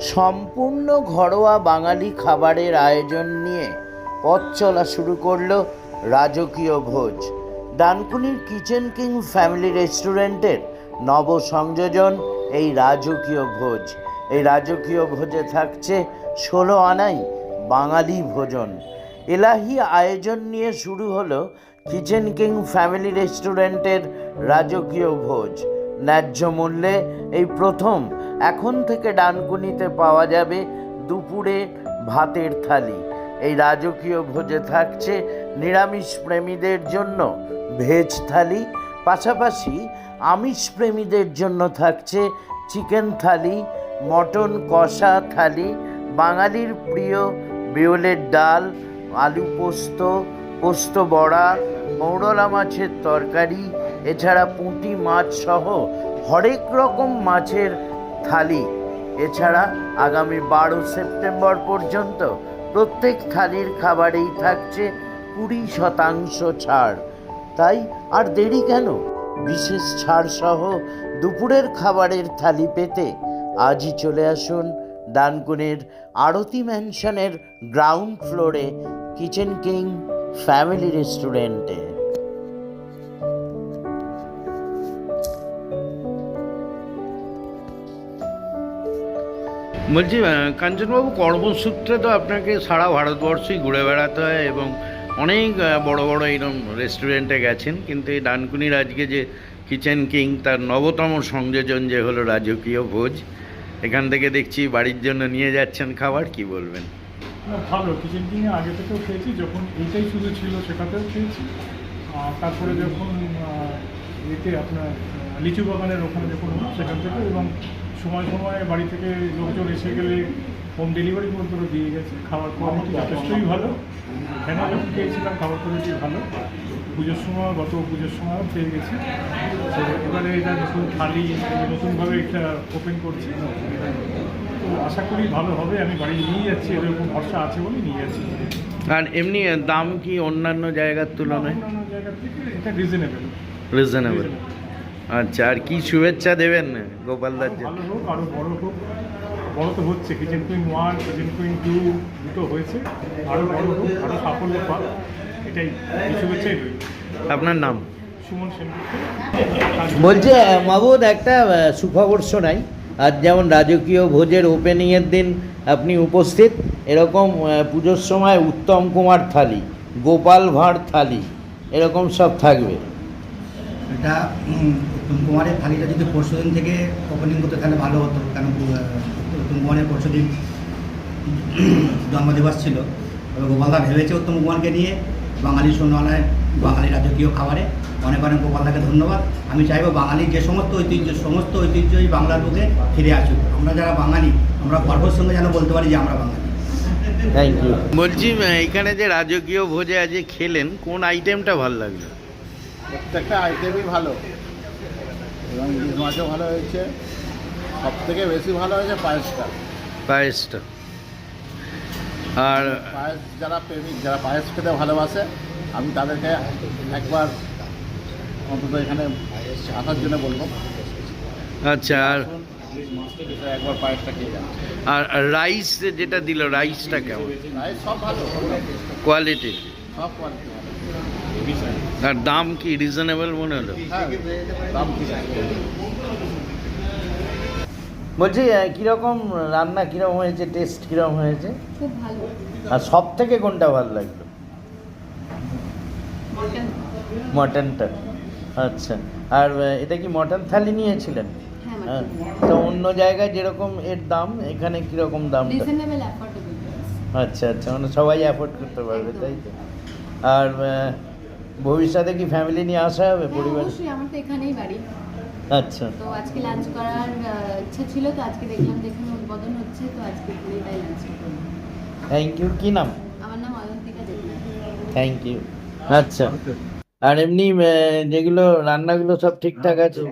সম্পূর্ণ ঘরোয়া বাঙালি খাবারের আয়োজন নিয়ে পথ চলা শুরু করল রাজকীয় ভোজ। ডানকুনির কিচেন কিং ফ্যামিলি রেস্টুরেন্টের নব সংযোজন এই রাজকীয় ভোজ। এই রাজকীয় ভোজে থাকছে ষোলো আনাই বাঙালি ভোজন। এলাহি আয়োজন নিয়ে শুরু হলো কিচেন কিং ফ্যামিলি রেস্টুরেন্টের রাজকীয় ভোজ। ন্যায্য মূল্যে এই প্রথম এখন থেকে ডানকুনিতে পাওয়া যাবে দুপুরে ভাতের থালি। এই রাজকীয় ভোজে থাকছে নিরামিষ প্রেমীদের জন্য ভেজ থালি, পাশাপাশি আমিষ প্রেমীদের জন্য থাকছে চিকেন থালি, মটন কষা থালি, বাঙালির প্রিয় বিওলের ডাল, আলু পোস্ত পোস্ত বড়া, মৌরলা মাছের তরকারি এছাড়া পুঁটি মাছ সহ হরেক রকম মাছের থালি। এছাড়া আগামী বারো সেপ্টেম্বর পর্যন্ত প্রত্যেক থালির খাবারেই থাকছে কুড়ি শতাংশ ছাড়। তাই আর দেরি কেন? বিশেষ ছাড় সহ দুপুরের খাবারের থালি পেতে আজই চলে আসুন ডানকুনের আরতি ম্যানশনের গ্রাউন্ড ফ্লোরে কিচেন কিং ফ্যামিলি রেস্টুরেন্টে। বলছি কাঞ্চনবাবু, কর্মসূত্রে তো আপনাকে সারা ভারতবর্ষই ঘুরে বেড়াতে হয় এবং অনেক বড় বড় এরকম রেস্টুরেন্টে গেছেন, কিন্তু এই ডানকুনির আজকে যে কিচেন কিং তার নবতম সংযোজন যে হলো রাজকীয় ভোজ, এখান থেকে দেখছি বাড়ির জন্য নিয়ে যাচ্ছেন খাবার, কি বলবেন? ভালো কিচেন কিংয়ে আগে থেকেও খেয়েছি, যখন এইটাই শুধু ছিল সেটাতেও খেয়েছি। তারপরে যখন এতে আপনার লিচু বাগানের ওখানে যখন সেখান থেকে এবং সময় সময় বাড়ি থেকে লোকজন এসে গেলে হোম ডেলিভারি পর্যন্ত দিয়ে গেছে। খাবার কোয়ালিটি যথেষ্টই ভালো। এখানে যখন পেয়েছিলাম খাবার কোয়ালিটি ভালো। পুজোর সময় গত পুজোর সময়ও পেয়ে গেছি। তো এবারে এটা নতুন থালি নতুনভাবে এটা ওপেন করছি। তো আশা করি ভালো হবে। আমি বাড়ি নিয়ে যাচ্ছি এরকম ভরসা আছে বলে নিয়ে যাচ্ছি। আর এমনি দাম কি অন্যান্য জায়গার তুলনায়? অন্যান্য জায়গা থেকে এটা রিজনেবল রিজনেবল আচ্ছা আর কি শুভেচ্ছা দেবেন গোপালদার ভালো হোক আরও বড় হোক। বড় তো হচ্ছে kitchen queen one kitchen queen two দুটো হয়েছে। আরও বড় হোক আরও সাফল্য পাক এটাই। এই শুভেচ্ছাই রইল। আপনার নাম? সুমন সেনগুপ্ত। বলছে মাহবুদ একটা সুখবর শোনাই আজ যেমন রাজকীয় ভোজের ওপেনিংয়ের দিন আপনি উপস্থিত এরকম পুজোর সময় উত্তম কুমার থালি গোপাল ভাঁড় থালি এরকম সব থাকবে। এটা উত্তম কুমারের থালিটা যদি পরশু দিন থেকে ওপেনিং করতে তাহলে ভালো হতো কেন উত্তম কুমারের পরশু দিন জন্মদিবস ছিল। তবে গোপালদা ভেবেছে উত্তম কুমারকে নিয়ে বাঙালি সোনালায় বাঙালি রাজকীয় খাবারে। অনেক অনেক গোপালদাকে ধন্যবাদ। আমি চাইব বাঙালির যে সমস্ত ঐতিহ্য সমস্ত ঐতিহ্যই বাংলার বুকে ফিরে আসুক। আমরা যারা বাঙালি আমরা গর্বের সঙ্গে যেন বলতে পারি যে আমরা বাঙালি। থ্যাংক ইউ বলছি এখানে যে রাজকীয় ভোজে আজ খেলেন কোন আইটেমটা ভালো লাগল? প্রত্যেকটা আইটেমই ভালো। এবং ইলিশ মাছও ভালো হয়েছে। সব থেকে বেশি ভালো হয়েছে পায়েসটা। পায়েসটা। আর পায়েস যারা প্রেমিক যারা পায়েস খেতে ভালোবাসে আমি তাদেরকে একবার অন্তত এখানে আসার জন্য বলব। আচ্ছা আর একবার পায়েসটা খেয়ে যান। আর রাইস যেটা দিল রাইসটা কেমন? প্রায় সব ভালো। কোয়ালিটি সব কোয়ালিটি আর দাম কি রিজনেবল মনে হলো? হ্যাঁ দাম বলছি কীরকম রান্না কীরকম হয়েছে টেস্ট কীরকম হয়েছে? খুব ভালো। আর সব থেকে কোনটা ভালো লাগল? মটনটা। আচ্ছা। আর এটা কি মটন থালি নিয়েছিলেন? হ্যাঁ হ্যাঁ। তো অন্য জায়গায় যেরকম এর দাম এখানে কীরকম অ্যাফোর্ডেবল আচ্ছা আচ্ছা। মানে সবাই অ্যাফোর্ড করতে পারবে তাই তো? আর ভবিষ্যতে কি ফ্যামিলি নিয়ে আসা হবে পরিবার? হ্যাঁ, অবশ্যই আমার তো এখানেই বাড়ি। আচ্ছা। তো আজকে লাঞ্চ করার ইচ্ছা ছিল তো আজকে দেখলাম যেখানে উদ্বোধন হচ্ছে তো আজকে ঘুরে তাই লাঞ্চ করব থ্যাংক ইউ কি নাম? আমার নাম অয়ন্তিকা দেবনাথ থ্যাংক ইউ আচ্ছা। আর এমনি যেগুলো রান্নাগুলো সব ঠিকঠাক আছে?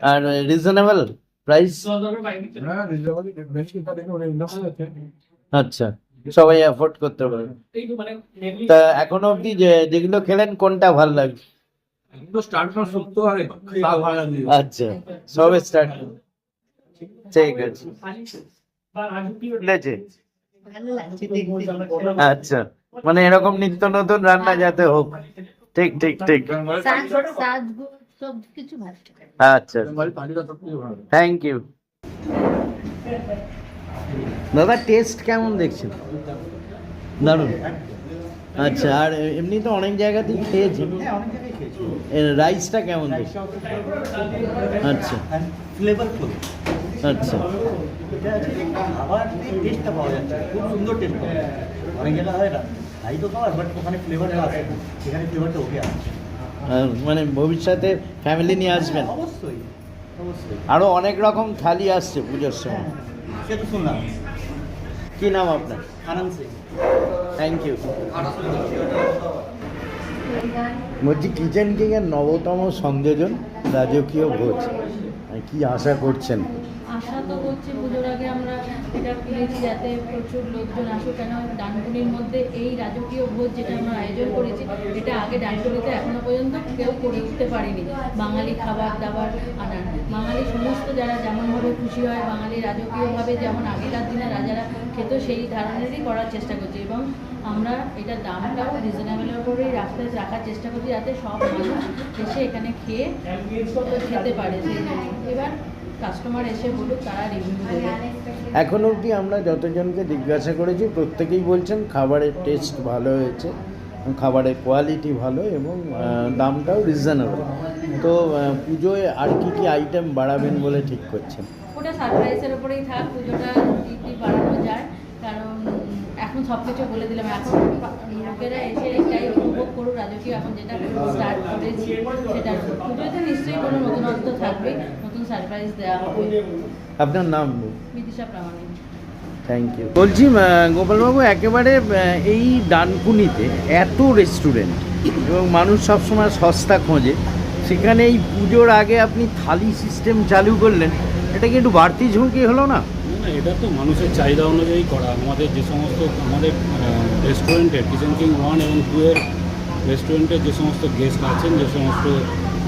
আর রিজনেবল প্রাইস আচ্ছা। সবাই অ্যাফোর্ড করতে পারে। তা এখনও অবধি যে যেগুলো খেলেন কোনটা ভালো লাগছে? আচ্ছা সবে স্টার্ট ঠিক আছে। আচ্ছা মানে এরকম নিত্য নতুন রান্না যাতে হোক। ঠিক ঠিক ঠিক। সাজ সাজ সব কিছু ভালো। আচ্ছা থ্যাংক ইউ দাদা টেস্ট কেমন দেখছেন দারুণ। আচ্ছা আর এমনি তো অনেক জায়গাতেই খেয়েছি। হ্যাঁ খেয়েছি। রাইসটা কেমন আচ্ছা। আচ্ছা। খুব সুন্দর টেস্ট অনেক জায়গায় হয় না তাই তো খাবার বাট ওখানে ফ্লেভারটা আছে সেখানে ফ্লেভারটা ওকে আসছে আর মানে ভবিষ্যতে ফ্যামিলি নিয়ে আসবেন। অবশ্যই অবশ্যই। আরও অনেক রকম থালি আসছে পুজোর সময়। সে তো শুনলাম। কি নাম আপনার? আনন্দ সিং। থ্যাংক ইউ বলছি কিচেন কিংয়ের এর নবতম সংযোজন রাজকীয় ভোজ। আর কি আশা করছেন? আশা তো করছি পুজোর এটা পেয়েছি যাতে প্রচুর লোকজন আসুক, কেন ডানকুনির মধ্যে এই রাজকীয় ভোজ যেটা আমরা আয়োজন করেছি, এটা আগে ডানকুনিতে এখনও পর্যন্ত কেউ করে উঠতে পারেনি। বাঙালি খাবার দাবার আনার। বাঙালি সমস্ত যারা যেমনভাবে খুশি হয়, বাঙালি রাজকীয়ভাবে যেমন আগেকার দিনে রাজারা খেত, সেই ধরনেরই করার চেষ্টা করছি এবং আমরা এটা দামটাও রিজনেবলের উপরেই রাখতে, রাখার চেষ্টা করছি যাতে সব মানুষ এসে এখানে খেয়ে খেতে পারে। এবার কাস্টমার এসে বলুক তারা রিভিউ দেবে। এখন অবধি আমরা যতজনকে জিজ্ঞাসা করেছি প্রত্যেকেই বলছেন খাবারের টেস্ট ভালো হয়েছে খাবারের কোয়ালিটি ভালো এবং দামটাও রিজনেবল তো পুজোয় আর কি কি আইটেম বাড়াবেন বলে ঠিক করছেন? ওটা সারপ্রাইজের উপরেই থাক পুজোটা কি কি বাড়ানো যায়। কারণ এখন সব কিছু বলে দিলাম। এখন লোকেরা এসে এটাই উপভোগ করুক রাজকীয় এখন যেটা স্টার্ট করেছি সেটা পুজোতে নিশ্চয়ই কোনো নতুনত্ব থাকবে। সারপ্রাইজ দেওয়া হবে। আপনার নাম? বিদিশা প্রামাণিক। থ্যাংক ইউ বলছি গোপালবাবু একেবারে এই ডানকুনিতে এত রেস্টুরেন্ট এবং মানুষ সবসময় সস্তা খোঁজে সেখানে এই পুজোর আগে আপনি থালি সিস্টেম চালু করলেন এটা কি একটু বাড়তি ঝুঁকি হলো না? না এটা তো মানুষের চাহিদা অনুযায়ী করা। আমাদের যে সমস্ত আমাদের রেস্টুরেন্টের কিচেন কিং ওয়ান এবং টু এর রেস্টুরেন্টের যে সমস্ত গেস্ট আছেন যে সমস্ত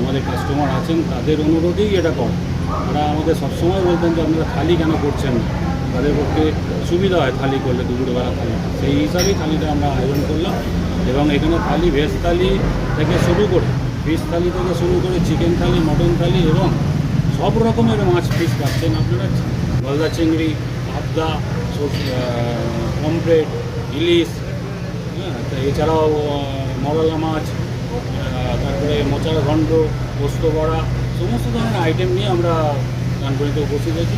আমাদের কাস্টমার আছেন তাদের অনুরোধেই এটা করা। তারা আমাদের সবসময় বলতেন যে, আপনারা থালি কেন করছেন না? তাদের পক্ষে সুবিধা হয় থালি করলে, দুপুরবেলা থালি। সেই হিসাবেই থালিটা আমরা আয়োজন করলাম এবং এখানে থালি, ভেজ থালি থেকে শুরু করে, ফিশ থালি থেকে শুরু করে চিকেন থালি, মটন থালি এবং সব রকমের মাছ পিস পাচ্ছেন আপনারা। গলদা চিংড়ি পাবদা পমফ্রেট ইলিশ হ্যাঁ এছাড়াও মরলা মাছ তারপরে মোচার ঘণ্ট, পোস্ত বড়া সমস্ত ধরনের আইটেম নিয়ে আমরা ডানকুনিতে উপস্থিত হয়েছি।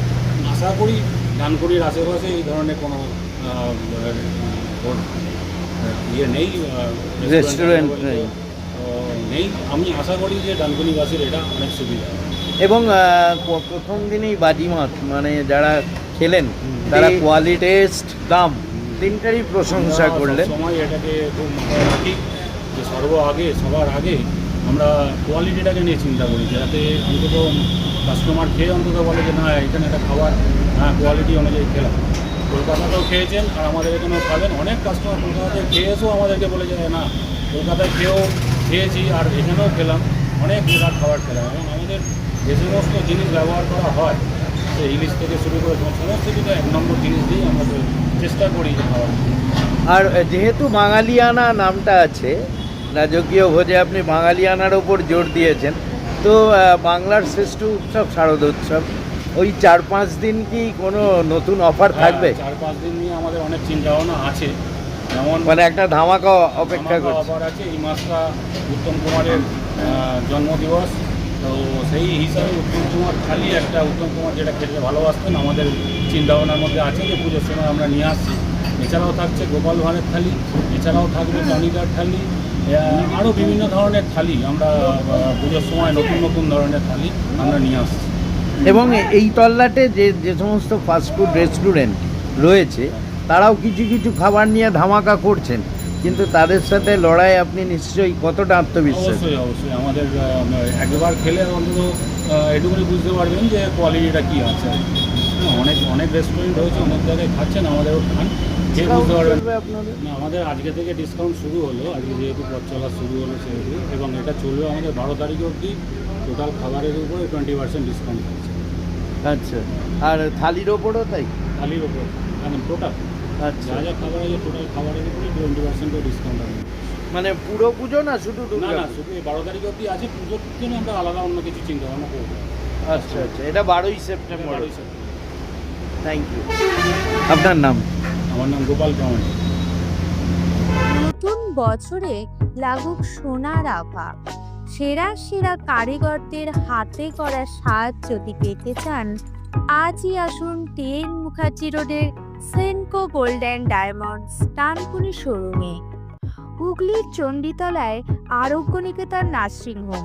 আশা করি ডানকুনির আশেপাশে এই ধরনের কোনো ইয়ে নেই রেস্টুরেন্ট নেই। নেই। আমি আশা করি যে ডানকুনিবাসীর এটা অনেক সুবিধা এবং প্রথম দিনেই বাজিমাত মানে যারা খেলেন তারা কোয়ালিটি টেস্ট দাম তিনটারই প্রশংসা করলেন। সময় এটাকে খুব মাথায় রাখি যে সর্ব আগে সবার আগে আমরা কোয়ালিটিটাকে নিয়ে চিন্তা করি, যাতে অন্তত কাস্টমার খেয়ে অন্তত বলে যে, না, এখানে একটা খাবার হ্যাঁ কোয়ালিটি অনুযায়ী খেলাম। কলকাতাতেও খেয়েছেন আর আমাদের এখানেও খাবেন। অনেক কাস্টমার কলকাতাতে খেয়ে এসেও আমাদেরকে বলে যে, না, কলকাতায় খেয়েও খেয়েছি আর এখানেও খেলাম। অনেক বিরাট খাবার খেলাম। এবং আমাদের যে সমস্ত জিনিস ব্যবহার করা হয়, সেই ইলিশ থেকে শুরু করে সমস্ত কিছু এক নম্বর জিনিস দিয়েই আমরা চেষ্টা করি খাবার আর যেহেতু বাঙালিয়ানা নামটা আছে রাজকীয় ভোজে আপনি বাঙালিয়ানার ওপর জোর দিয়েছেন। তো বাংলার শ্রেষ্ঠ উৎসব শারদ উৎসব। ওই চার পাঁচ দিন কি কোনো নতুন অফার থাকবে? হ্যাঁ, চার পাঁচ দিন নিয়ে আমাদের অনেক চিন্তা ভাবনা আছে। যেমন মানে একটা ধামাকা অপেক্ষা করছে। অফার আছে এই মাসটা উত্তম কুমারের জন্মদিবস। তো সেই হিসাবে উত্তম কুমার খালি একটা উত্তম কুমার যেটা খেতে ভালোবাসতেন আমাদের চিন্তা ভাবনার মধ্যে আছে যে পুজোর সময় আমরা নিয়ে আসছি। এছাড়াও থাকছে গোপাল ভাঁড়ের থালি এছাড়াও থাকবে টনিকার থালি আরও বিভিন্ন ধরনের থালি আমরা পুজোর সময় নতুন নতুন ধরনের থালি আমরা নিয়ে আসছি। এবং এই তল্লাটে যে যে সমস্ত ফাস্টফুড রেস্টুরেন্ট রয়েছে তারাও কিছু কিছু খাবার নিয়ে ধামাকা করছেন। কিন্তু তাদের সাথে লড়াই আপনি নিশ্চয়ই কতটা আত্মবিশ্বাস? অবশ্যই অবশ্যই। আমাদের একবার খেলে অন্তত এটুকুনি বুঝতে পারবেন যে কোয়ালিটিটা কী আছে অনেক অনেক রেস্টুরেন্ট রয়েছে অনেক জায়গায় খাচ্ছেন আমাদেরও খান। খেয়ে বুঝতে পারবেন। আপনাদের? না আমাদের আজকে থেকে ডিসকাউন্ট শুরু হলো আজকে যেহেতু পথ চলা শুরু হলো সেহেতু এবং এটা চলবে আমাদের বারো তারিখ অবধি। টোটাল খাবারের উপরে টোয়েন্টি পার্সেন্ট ডিসকাউন্ট আছে আচ্ছা আর থালির ওপরও তাই? থালির ওপর মানে টোটাল আচ্ছা। যা যা খাবার আছে টোটাল খাবারের উপরে টোয়েন্টি পার্সেন্ট ডিসকাউন্ট আছে মানে পুরো পুজো না শুধু না না শুধু বারো তারিখ অবধি আছে পুজোর জন্য আমরা আলাদা অন্য কিছু চিন্তা ভাবনা করব। আচ্ছা আচ্ছা এটা বারোই সেপ্টেম্বর। বারোই সেপ্টেম্বর। থ্যাংক ইউ আপনার নাম? আমার নাম গোপাল নতুন বছরে লাগুক সোনার আভা। সেরা সেরা কারিগরদের হাতে করা সাজ যদি পেতে চান আজই আসুন টেন মুখার্জি রোডের Senco gold and diamonds Dankuni শোরুমে। হুগলির চণ্ডীতলায় আরোগ্য নিকেতন নার্সিংহোম।